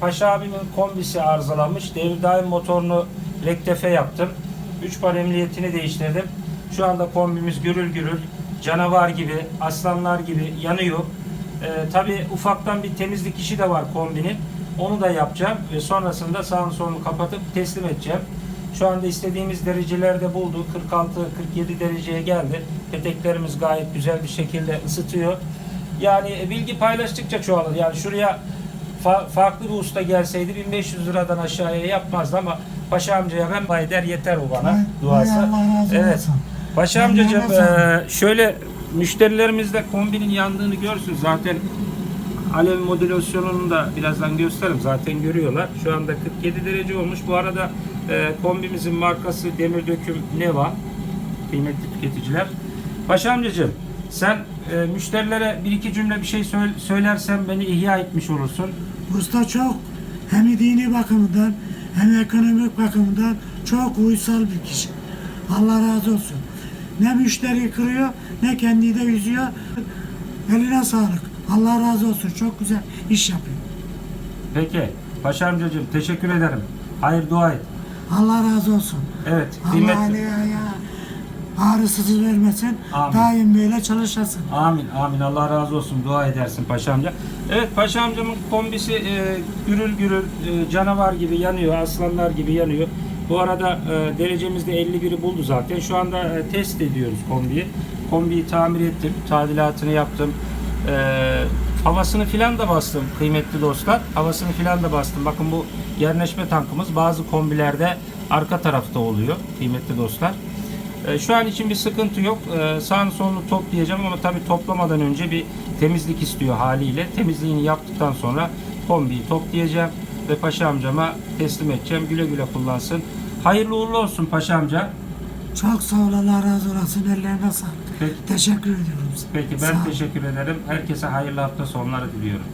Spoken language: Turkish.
Paşa abimin kombisi arızalanmış. Devir daim motorunu rektefe yaptım. 3 bar emniyetini değiştirdim. Şu anda kombimiz gürül gürül, canavar gibi, aslanlar gibi yanıyor. Ee, Tabi ufaktan bir temizlik işi de var kombinin. Onu da yapacağım ve sonrasında sağını solunu kapatıp teslim edeceğim. Şu anda istediğimiz derecelerde buldu. 46-47 dereceye geldi. Peteklerimiz gayet güzel bir şekilde ısıtıyor. Yani e, bilgi paylaştıkça çoğalır. Yani şuraya fa- farklı bir usta gelseydi 1500 liradan aşağıya yapmazdı ama Paşa amcaya ben bay der yeter o bana duası. Allah razı Evet. olsun. Paşa amcacığım e, şöyle müşterilerimiz de kombinin yandığını görsün. Zaten alev modülasyonunu da birazdan gösteririm. Zaten görüyorlar. Şu anda 47 derece olmuş. Bu arada e, kombimizin markası Demir Döküm Neva. Kıymetli tüketiciler. Paşa amcacığım sen e, müşterilere bir iki cümle bir şey söyle- söylersen beni ihya etmiş olursun. Usta çok hem dini bakımından hem ekonomik bakımından çok uysal bir kişi. Allah razı olsun. Ne müşteri kırıyor ne kendi de üzüyor. Eline sağlık. Allah razı olsun. Çok güzel iş yapıyor. Peki Paşa amcacığım teşekkür ederim. Hayır dua et. Allah razı olsun. Evet Allah kıymetli. Ali'ye ağrısız vermesin. Amin. Daim böyle çalışasın. Amin amin Allah razı olsun dua edersin paşa amca. Evet paşa amcamın kombisi e, gürül gürül e, canavar gibi yanıyor aslanlar gibi yanıyor. Bu arada e, derecemizde 51'i buldu zaten. Şu anda e, test ediyoruz kombiyi. Kombiyi tamir ettim, tadilatını yaptım. E, havasını filan da bastım kıymetli dostlar. Havasını filan da bastım. Bakın bu yerleşme tankımız bazı kombilerde arka tarafta oluyor kıymetli dostlar. E, Şu an için bir sıkıntı yok. E, Sağını solunu toplayacağım ama tabii toplamadan önce bir temizlik istiyor haliyle. Temizliğini yaptıktan sonra kombiyi toplayacağım ve paşa amcama teslim edeceğim. Güle güle kullansın. Hayırlı uğurlu olsun paşa amca. Çok sağ ol. Allah razı olsun. Ellerine sağlık. Peki, Teşekkür ediyorum. peki ben teşekkür ederim. Herkese hayırlı hafta sonları diliyorum.